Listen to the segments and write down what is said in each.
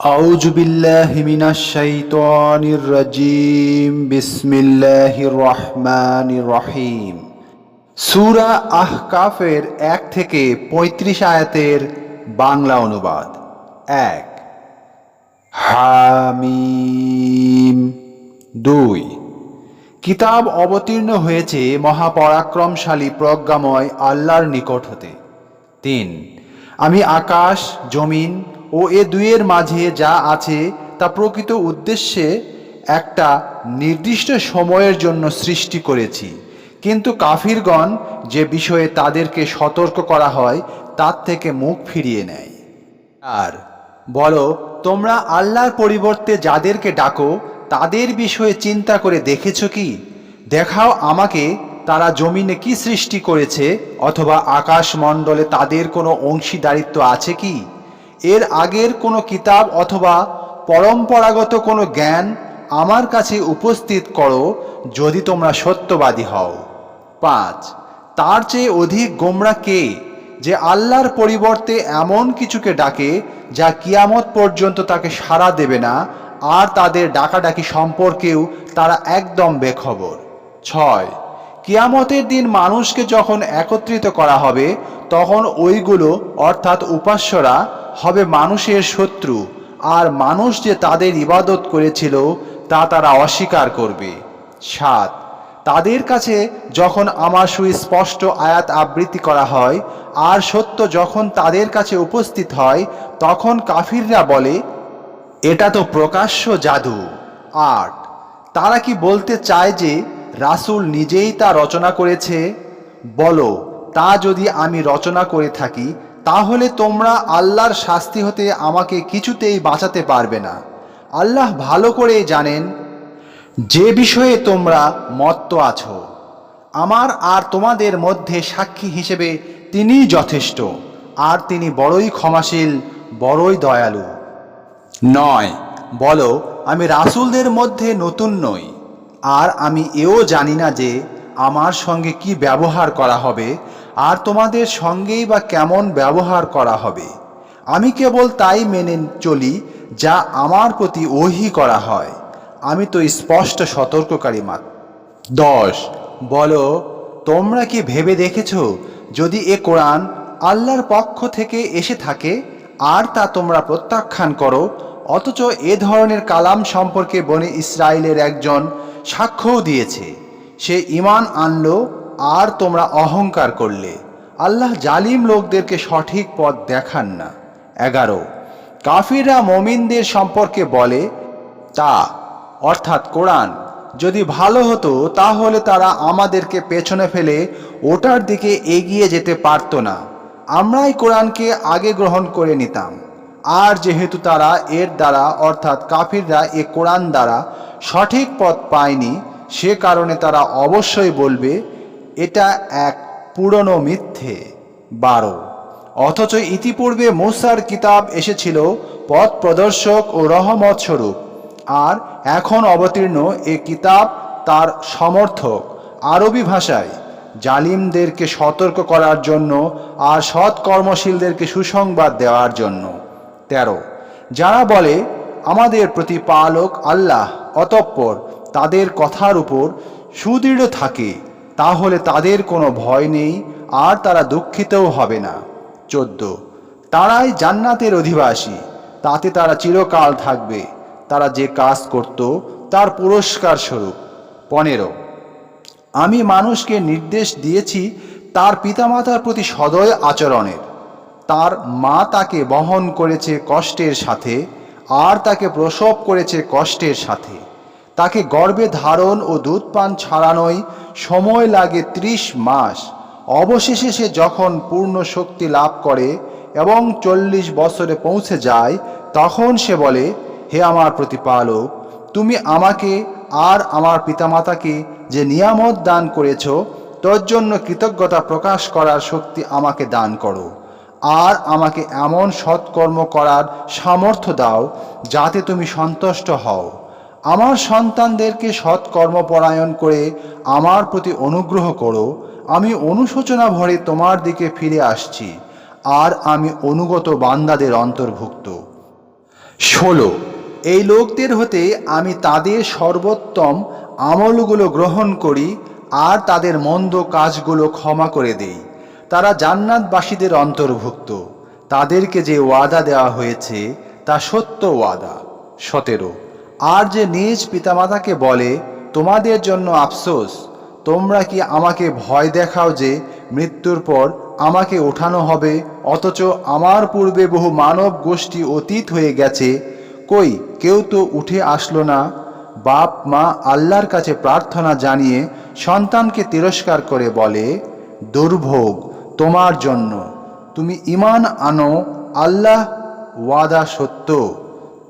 أعوذ بالله من الشيطان الرجيم بسم الله الرحمن الرحيم সূরা আহকাফের এক থেকে পঁয়ত্রিশ আয়াতের বাংলা অনুবাদ এক হামিম দুই কিতাব অবতীর্ণ হয়েছে মহাপরাক্রমশালী প্রজ্ঞাময় আল্লাহর নিকট হতে তিন আমি আকাশ জমিন ও এ দুইয়ের মাঝে যা আছে তা প্রকৃত উদ্দেশ্যে একটা নির্দিষ্ট সময়ের জন্য সৃষ্টি করেছি। কিন্তু কাফিরগণ যে বিষয়ে তাদেরকে সতর্ক করা হয়, তার থেকে মুখ ফিরিয়ে নেয়। আর বলো, তোমরা আল্লাহর পরিবর্তে যাদেরকে ডাকো, তাদের বিষয়ে চিন্তা করে দেখেছ কি? দেখাও আমাকে, তারা জমিনে কি সৃষ্টি করেছে, অথবা আকাশমণ্ডলে তাদের কোনো অংশীদারিত্ব আছে কি? এর আগের কোনো কিতাব অথবা পরম্পরাগত কোনো জ্ঞান আমার কাছে উপস্থিত করো যদি তোমরা সত্যবাদী হও। পাঁচ, তার চেয়ে অধিক গোমরা কে যে আল্লাহর পরিবর্তে এমন কিছুকে ডাকে যা কিয়ামত পর্যন্ত তাকে সাড়া দেবে না আর তাদের ডাকাডাকি সম্পর্কেও তারা একদম বেখবর। ছয় কিয়ামতের দিন মানুষকে যখন একত্রিত করা হবে, তখন ওইগুলো, অর্থাৎ উপাস্যরা, হবে মানুষের শত্রু। আর মানুষ যে তাদের ইবাদত করেছিল, তা তারা অস্বীকার করবে। সাত, তাদের কাছে যখন আমার সুস্পষ্ট আয়াত আবৃত্তি করা হয়, আর সত্য যখন তাদের কাছে উপস্থিত হয়, তখন কাফিররা বলে, এটা তো প্রকাশ্য জাদু। আট, তারা কি বলতে চায় যে রাসূল নিজেই তা রচনা করেছে, বলো, তা যদি আমি রচনা করে থাকি, তাহলে তোমরা আল্লাহর শাস্তি হতে আমাকে কিছুতেই বাঁচাতে পারবে না। আল্লাহ ভালো করে জানেন যে বিষয়ে তোমরা মত্ত আছো। আমার আর তোমাদের মধ্যে সাক্ষী হিসেবে তিনিই যথেষ্ট, আর তিনি বড়ই ক্ষমাশীল, বড়ই দয়ালু। নয়, বলো, আমি রাসূলদের মধ্যে নতুন নই। আর আমি এও জানি না যে আমার সঙ্গে কি ব্যবহার করা হবে, আর তোমাদের সঙ্গেই বা কেমন ব্যবহার করা হবে। আমি কেবল তাই মেনে চলি যা আমার প্রতি ওহি করা হয়। আমি তো স্পষ্ট সতর্ককারী মাত্র দশ, বলো, তোমরা কি ভেবে দেখেছ যদি এ কোরআন আল্লাহর পক্ষ থেকে এসে থাকে, আর তা তোমরা প্রত্যাখ্যান করো, অথচ এ ধরনের কালাম সম্পর্কে বনে ইসরায়েলের একজন সাক্ষ্যও দিয়েছে। সে ইমান আনলো, আর তোমরা অহংকার করলে। আল্লাহ জালিম লোকদেরকে সঠিক পথ দেখান না। এগারো, কাফিররা মমিনদের সম্পর্কে বলে, তা, অর্থাৎ কোরআন, যদি ভালো হতো, তাহলে তারা আমাদেরকে পেছনে ফেলে ওটার দিকে এগিয়ে যেতে পারতো না। আমরাই কোরআনকে আগে গ্রহণ করে নিতাম। আর যেহেতু তারা এর দ্বারা, অর্থাৎ কাফিররা এ কোরআন দ্বারা সঠিক পথ পায়নি, সে কারণে তারা অবশ্যই বলবে, এটা এক পুরনো মিথ্যে, বারো। অথচ ইতিপূর্বে মুসার কিতাব এসেছিল পথ প্রদর্শক ও রহমত স্বরূপ। আর এখন অবতীর্ণ এ কিতাব তার সমর্থক আরবি ভাষায়। জালিমদেরকে সতর্ক করার জন্য আর সৎ কর্মশীলদেরকে সুসংবাদ দেওয়ার জন্য। তেরো। যারা বলে, আমাদের প্রতিপালক আল্লাহ, অতঃপর তাদের কথার উপর সুদৃঢ় থাকে, তাহলে তাদের কোনো ভয় নেই, আর তারা দুঃখিতও হবে না। চোদ্দ। তারাই জান্নাতের অধিবাসী, তাতে তারা চিরকাল থাকবে। তারা যে কাজ করত, তার পুরস্কার স্বরূপ। পনেরো। আমি মানুষকে নির্দেশ দিয়েছি, তার পিতামাতার প্রতি সদয় আচরণের। তার মা তাকে বহন করেছে কষ্টের সাথে, আর তাকে প্রসব করেছে কষ্টের সাথে। তাকে গর্ভে ধারণ ও দুধ পান ছাড়ানোই সময় লাগে ত্রিশ মাস। অবশেষে সে যখন পূর্ণ শক্তি লাভ করে এবং চল্লিশ বছরে পৌঁছে যায়, তখন সে বলে, হে আমার প্রতিপালক, তুমি আমাকে আর আমার পিতামাতাকে যে নিয়ামত দান করেছ, তোর জন্য কৃতজ্ঞতা প্রকাশ করার শক্তি আমাকে দান করো। আর আমাকে এমন সৎকর্ম করার সামর্থ্য দাও যাতে তুমি সন্তুষ্ট হও। আমার সন্তানদেরকে সৎকর্মপরায়ণ করে আমার প্রতি অনুগ্রহ করো। আমি অনুশোচনা ভরে তোমার দিকে ফিরে আসছি আর আমি অনুগত বান্দাদের অন্তর্ভুক্ত। ষোলো, এই লোকদের হতে আমি তাদের সর্বোত্তম আমলগুলো গ্রহণ করি আর তাদের মন্দ কাজগুলো ক্ষমা করে দেই। তারা জান্নাতবাসীদের অন্তর্ভুক্ত। তাদেরকে যে ওয়াদা দেওয়া হয়েছে, তা সত্য ওয়াদা। সতেরো, আর যে নিজ পিতামাতাকে বলে, তোমাদের জন্য আফসোস, তোমরা কি আমাকে ভয় দেখাও যে মৃত্যুর পর আমাকে ওঠানো হবে, অথচ আমার পূর্বে বহু মানব গোষ্ঠী অতীত হয়ে গেছে, কই কেউ তো উঠে আসলো না? বাপ, মা আল্লাহর কাছে প্রার্থনা জানিয়ে সন্তানকে তিরস্কার করে বলে, দুর্ভোগ তোমার জন্য। তুমি ইমান আনো, আল্লাহ ওয়াদা সত্য।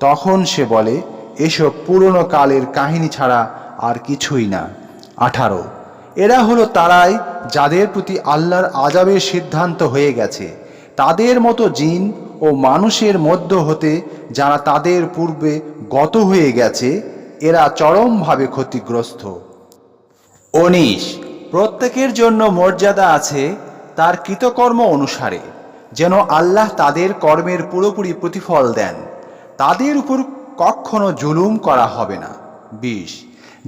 তখন সে বলে এসব পুরনো কালের কাহিনী ছাড়া আর কিছুই না। আঠারো। এরা হলো তারাই যাদের প্রতি আল্লাহর আজাবের সিদ্ধান্ত হয়ে গেছে। তাদের মতো জিন ও মানুষের মধ্য হতে যারা তাদের পূর্বে গত হয়ে গেছে, এরা চরমভাবে ক্ষতিগ্রস্ত। উনিশ। প্রত্যেকের জন্য মর্যাদা আছে তার কৃতকর্ম অনুসারে, যেন আল্লাহ তাদের কর্মের পুরোপুরি প্রতিফল দেন। তাদের উপর কখনো জুলুম করা হবে না। বিশ,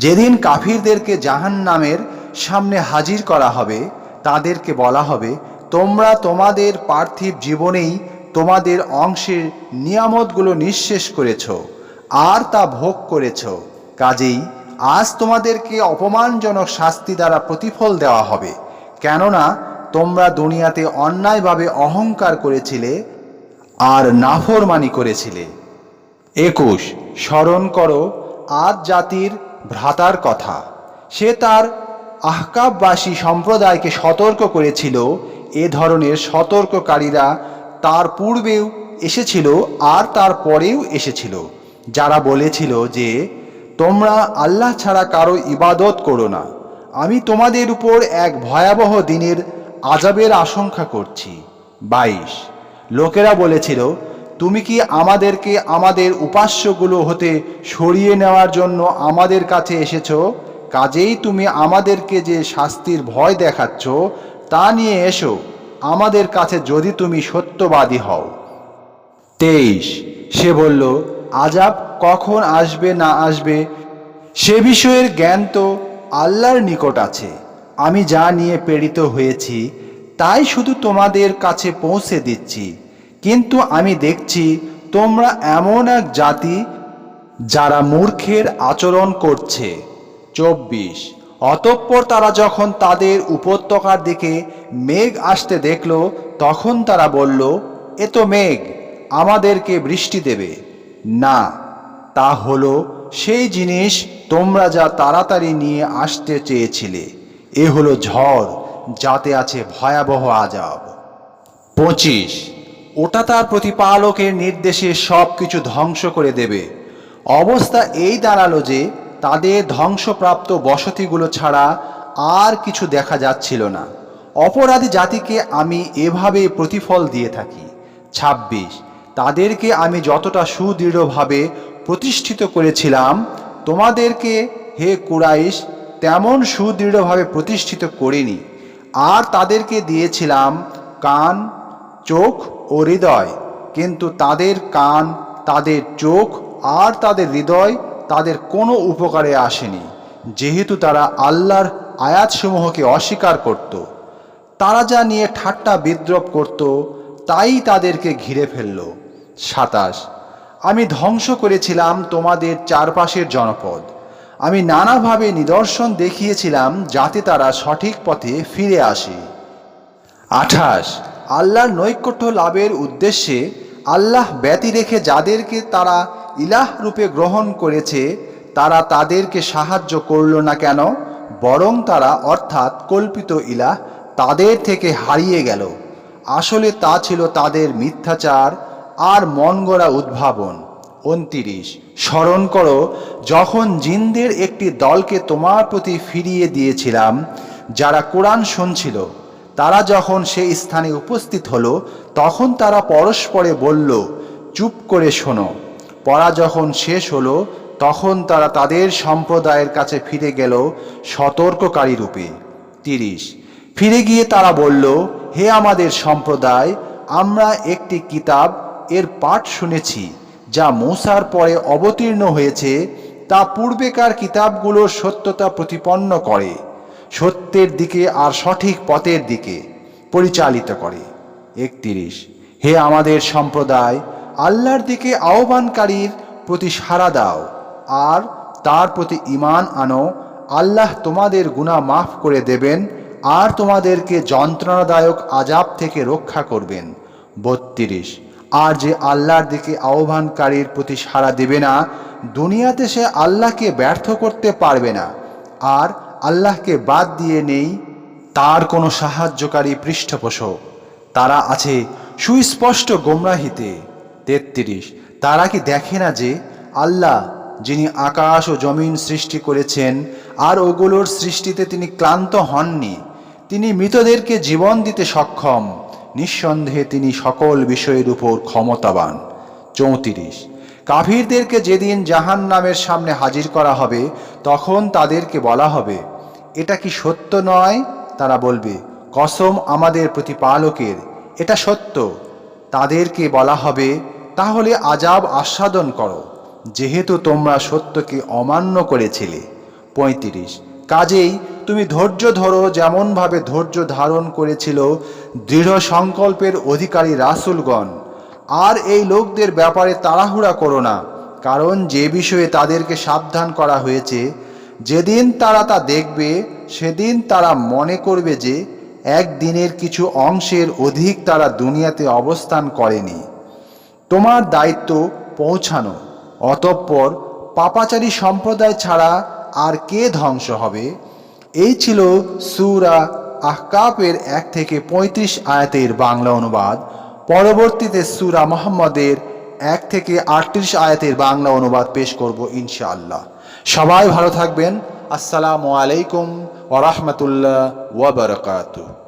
যেদিন কাফিরদেরকে জাহান নামের সামনে হাজির করা হবে, তাদেরকে বলা হবে, তোমরা তোমাদের পার্থিব জীবনেই তোমাদের অংশের নিয়ামতগুলো নিঃশেষ করেছ আর তা ভোগ করেছ। কাজেই আজ তোমাদেরকে অপমানজনক শাস্তি দ্বারা প্রতিফল দেওয়া হবে। কেননা তোমরা দুনিয়াতে অন্যায়ভাবে অহংকার করেছিলে আর নাফরমানি করেছিলে। একুশ, স্মরণ করো, আজ জাতির ভ্রাতার কথা। সে তার আহকাববাসী সম্প্রদায়কে সতর্ক করেছিল, এ ধরনের সতর্ককারীরা তার পূর্বেও এসেছিল আর তার পরেও এসেছিল। যারা বলেছিল যে, তোমরা আল্লাহ ছাড়া কারও ইবাদত করো না। আমি তোমাদের উপর এক ভয়াবহ দিনের আজাবের আশঙ্কা করছি। বাইশ। লোকেরা বলেছিল, তুমি কি আমাদেরকে আমাদের উপাস্যগুলো হতে সরিয়ে নেওয়ার জন্য আমাদের কাছে এসেছ? কাজেই তুমি আমাদেরকে যে শাস্তির ভয় দেখাচ্ছ, তা নিয়ে এসো। আমাদের কাছে যদি তুমি সত্যবাদী হও। তেইশ। সে বলল, আজাব কখন আসবে না আসবে? সে বিষয়ের জ্ঞান তো আল্লাহর নিকট আছে। আমি যা নিয়ে প্রেরিত হয়েছি, তাই শুধু তোমাদের কাছে পৌঁছে দিচ্ছি। কিন্তু আমি দেখছি তোমরা এমন এক জাতি যারা মূর্খের আচরণ করছে। চব্বিশ। অতঃপর তারা যখন তাদের উপত্যকার দিকে মেঘ আসতে দেখল, তখন তারা বলল, এ তো মেঘ, আমাদেরকে বৃষ্টি দেবে। না, তা হলো সেই জিনিস তোমরা যা তাড়াতাড়ি নিয়ে আসতে চেয়েছিলে। এ হলো ঝড়, যাতে আছে ভয়াবহ আজাব। পঁচিশ, ওটা তার প্রতিপালকের নির্দেশে সব কিছু ধ্বংস করে দেবে। অবস্থা এই দাঁড়াল যে, তাদের ধ্বংসপ্রাপ্ত বসতিগুলো ছাড়া আর কিছু দেখা যাচ্ছিল না। অপরাধী জাতিকে আমি এভাবে প্রতিফল দিয়ে থাকি। ২৬ তাদেরকে আমি যতটা সুদৃঢ়ভাবে প্রতিষ্ঠিত করেছিলাম, তোমাদেরকে, হে কুরাইশ তেমন সুদৃঢ়ভাবে প্রতিষ্ঠিত করিনি। আর তাদেরকে দিয়েছিলাম কান, চোখ ও হৃদয়। কিন্তু তাদের কান, তাদের চোখ আর তাদের হৃদয় তাদের কোনো উপকারে আসেনি, যেহেতু তারা আল্লাহর আয়াতসমূহকে অস্বীকার করত। তারা যা নিয়ে ঠাট্টা বিদ্রোপ করত, তাই তাদেরকে ঘিরে ফেলল। সাতাশ, আমি ধ্বংস করেছিলাম তোমাদের চারপাশের জনপদ। আমি নানাভাবে নিদর্শন দেখিয়েছিলাম যাতে তারা সঠিক পথে ফিরে আসে। আঠাশ, আল্লাহর নৈকট্য লাভের উদ্দেশ্যে আল্লাহ ব্যতি রেখে যাদেরকে তারা ইলাহ রূপে গ্রহণ করেছে, তারা তাদেরকে সাহায্য করল না কেন? বরং তারা অর্থাৎ কল্পিত ইলাহ তাদের থেকে হারিয়ে গেল। আসলে তা ছিল তাদের মিথ্যাচার আর মন গড়া উদ্ভাবন। উনতিরিশ। স্মরণ করো, যখন জিনদের একটি দলকে তোমার প্রতি ফিরিয়ে দিয়েছিলাম, যারা কোরআন শুনছিল, তারা যখন সেই স্থানে উপস্থিত হলো, তখন তারা পরস্পরে বলল, চুপ করে শোনো। পড়া যখন শেষ হলো, তখন তারা তাদের সম্প্রদায়ের কাছে ফিরে গেল সতর্ককারী রূপে। তিরিশ। ফিরে গিয়ে তারা বলল, হে আমাদের সম্প্রদায়, আমরা একটি কিতাব এর পাঠ শুনেছি। যা মূসার পরে অবতীর্ণ হয়েছে, তা পূর্বেকার কিতাবগুলোর সত্যতা প্রতিপন্ন করে, সত্যের দিকে আর সঠিক পথের দিকে পরিচালিত করে। একত্রিশ, হে আমাদের সম্প্রদায়, আল্লাহর দিকে আহ্বানকারীর প্রতি সাড়া দাও, আর তার প্রতি ইমান আনো, আল্লাহ তোমাদের গুনাহ মাফ করে দেবেন, আর তোমাদেরকে যন্ত্রণাদায়ক আজাব থেকে রক্ষা করবেন। বত্রিশ আর যে আল্লাহর দিকে আহ্বানকারীর প্রতি সাড়া দেবে না, দুনিয়াতে সে আল্লাহকে ব্যর্থ করতে পারবে না। আর আল্লাহকে বাদ দিয়ে নেই তার কোনো সাহায্যকারী পৃষ্ঠপোষক। তারা আছে সুস্পষ্ট গোমরাহিতে। তেত্রিশ, তারা কি দেখে না যে আল্লাহ, যিনি আকাশ ও জমিন সৃষ্টি করেছেন, আর ওগুলোর সৃষ্টিতে তিনি ক্লান্ত হননি, তিনি মৃতদেরকে জীবন দিতে সক্ষম। নিঃসন্দেহে তিনি সকল বিষয়ের উপর ক্ষমতাবান। চৌত্রিশ। কাফিরদেরকে যেদিন জাহান নামের সামনে হাজির করা হবে, তখন তাদেরকে বলা হবে, এটা কি সত্য নয়? তারা বলবে, কসম আমাদের প্রতিপালকের, এটা সত্য। তাদেরকে বলা হবে, তাহলে আজাব আস্বাদন করো, যেহেতু তোমরা সত্যকে অমান্য করেছিলে। পঁয়ত্রিশ। কাজেই তুমি ধৈর্য ধরো যেমনভাবে ধৈর্য ধারণ করেছিল দৃঢ় সংকল্পের অধিকারী রাসুলগণ। আর এই লোকদের ব্যাপারে তাড়াহুড়া করো না, কারণ যে বিষয়ে তাদেরকে সাবধান করা হয়েছে, যেদিন তারা তা দেখবে, সেদিন তারা মনে করবে যে একদিনের কিছু অংশের অধিক তারা দুনিয়াতে অবস্থান করেনি। তোমার দায়িত্ব পৌঁছানো, অতঃপর পাপাচারী সম্প্রদায় ছাড়া আর কে ধ্বংস হবে? এই ছিল সুরা আহকাপের এক থেকে পঁয়ত্রিশ আয়াতের বাংলা অনুবাদ। পরবর্তীতে সুরা মোহাম্মদের এক থেকে আটত্রিশ আয়াতের বাংলা অনুবাদ পেশ করব ইনশাআল্লাহ। সবাই ভালো থাকবেন। আসসালামু আলাইকুম ওরহমতুল্লাহ ওবরকাতুহ